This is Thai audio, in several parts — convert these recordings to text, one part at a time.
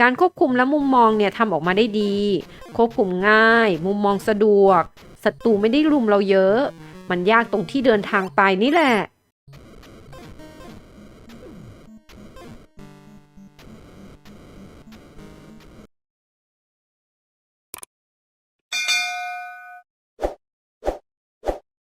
การควบคุมและมุมมองเนี่ยทำออกมาได้ดี ควบคุมง่าย มุมมองสะดวกศัตรูไม่ได้รุมเราเยอะ มันยากตรงที่เดินทางไปนี่แหละ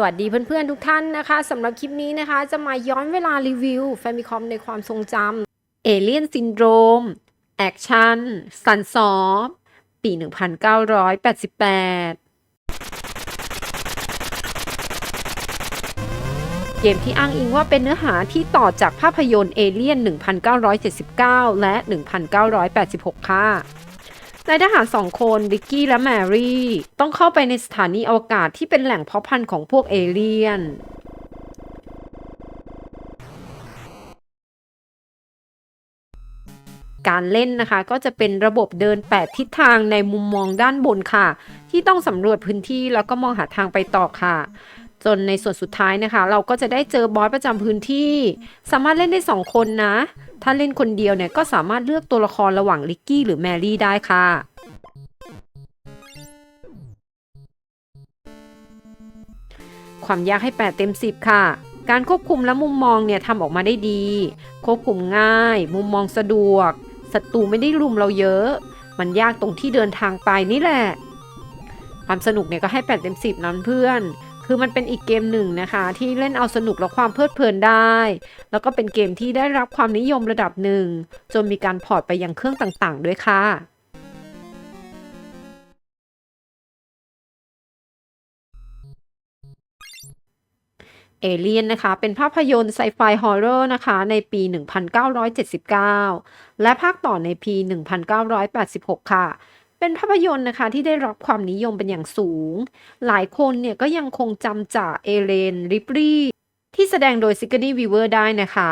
สวัสดีเพื่อนๆทุกท่านนะคะสำหรับคลิปนี้นะคะจะมาย้อนเวลารีวิวแฟมิคอมในความทรงจำเอเลียนซินโดรมแอคชั่นซันซอฟปี 1988เกมที่อ้างอิงว่าเป็นเนื้อหาที่ต่อจากภาพยนตร์เอเลียน 1979 และ 1986 ค่ะ นายทหารสองคนริกกี้และแมรี่ ต้องเข้าไปในสถานีอวกาศที่เป็นแหล่งเพาะพันธุ์ของพวกเอเลี่ยน การเล่นนะคะก็จะเป็นระบบเดิน 8 ทิศทางในมุมมองด้านบนค่ะ ที่ต้องสำรวจพื้นที่แล้วก็มองหาทางไปต่อค่ะ จนในส่วนสุดท้ายนะคะ เราก็จะได้เจอบอสประจำพื้นที่ สามารถเล่นได้ 2 คนนะ ถ้าเล่นคนเดียวเนี่ยก็สามารถเลือกตัวละครระหว่างลิกกี้หรือแมรี่ได้ค่ะ ความยากให้ 8 เต็ม 10 ค่ะ การควบคุมและมุมมองเนี่ยทำออกมาได้ดี ควบคุมง่าย มุมมองสะดวกศัตรูไม่ได้รุมเราเยอะ มันยากตรงที่เดินทางไปนี่แหละความสนุกเนี่ยก็ให้ 8 เต็ม 10นั้นเพื่อน คือมันเป็นอีกเกมหนึ่งนะคะ ที่เล่นเอาสนุกและความเพลิดเพลินได้ แล้วก็เป็นเกมที่ได้รับความนิยมระดับหนึ่ง จนมีการพอร์ตไปยังเครื่องต่างๆ ด้วยค่ะเอเลียนนะคะ เป็นภาพยนตร์ไซไฟฮอร์เรอร์นะคะ ในปี 1979 และภาคต่อในปี 1986 ค่ะ เป็นภาพยนตร์นะคะที่ได้รับความนิยมเป็นอย่างสูง หลายคนเนี่ยก็ยังคงจำจากเอเลนริปรีที่แสดงโดยซิกเนีวีเวอร์ได้นะคะ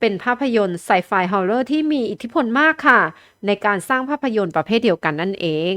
เป็นภาพยนตร์ไซไฟฮอลเลอร์ที่มีอิทธิพลมากค่ะ ในการสร้างภาพยนตร์ประเภทเดียวกันนั่นเอง